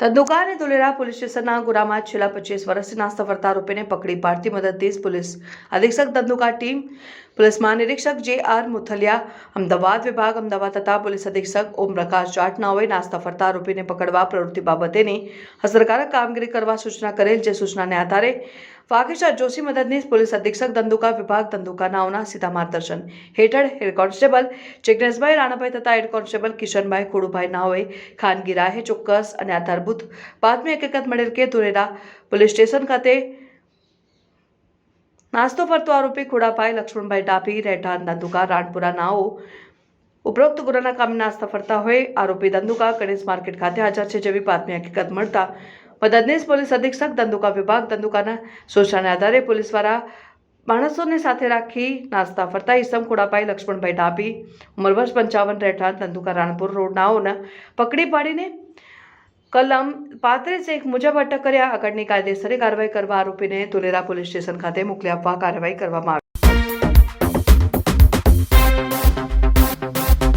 ધંધુકા અને ધુલેરા પોલીસ સ્ટેશનના ગુનામાં છેલ્લા પચીસ વર્ષથી નાસ્તા આરોપીને પકડી પાડતી મદદનીશ પોલીસ અધિક્ષક ધંધુકા ટીમ, પોલીસ મહાનિરીક્ષક જે આર મુથલિયા, અમદાવાદ વિભાગ, અમદાવાદ તથા પોલીસ અધિક્ષક ઓમ પ્રકાશ જાટનાઓએ નાસ્તા ફરતા આરોપીને પકડવા પ્રવૃત્તિ બાબતેની અસરકારક કામગીરી કરવા સૂચના કરેલ, જે સૂચનાને આધારે વાઘેશા જોશી મદદનીશ પોલીસ અધિક્ષક ધંધુકા વિભાગ ધંધુકા નાઓના સીધા માર્ગદર્શન હેઠળ હેડ કોન્સ્ટેબલ જિજ્ઞેશભાઈ રાણાભાઈ તથા હેડ કોન્સ્ટેબલ કિશનભાઈ ખોડુભાઈ નાઓએ ખાનગી રાહે ચોક્કસ અને આધારભૂત બાતમી હકીકત મળેલ કે ધુરેરા પોલીસ સ્ટેશન ખાતે નાસ્તો ફરતો આરોપી ખોડાભાઈ લક્ષ્મણભાઈ ડાભી, રહેઠાણ ધંધુકા રાણપુરા નાઓ ઉપરોક્ત ગુનાના કામે નાસ્તા ફરતા હોય આરોપી ધંધુકા ગણેશ માર્કેટ ખાતે હાજર છે જેવી બાતમી હકીકત મળતા મદદનીશ પોલીસ અધિક્ષક ધંધુકા વિભાગ ધંધુકાના સૂચનાને આધારે પોલીસ દ્વારા માણસોને સાથે રાખી નાસ્તા ફરતા ઈસમ ખોડાભાઈ લક્ષ્મણભાઈ ડાભી, ઉંમર વર્ષ પંચાવન રહેઠાણ, ધંધુકા રાણપુર રોડ નાઓને પકડી પાડીને કલમ પાંત્રીસ એક મુજબ અટક કર્યા. આગળની કાયદેસરની કાર્યવાહી કરવા આરોપીને તુલેરા પોલીસ સ્ટેશન ખાતે મોકલી આપવા કાર્યવાહી કરવામાં આવી.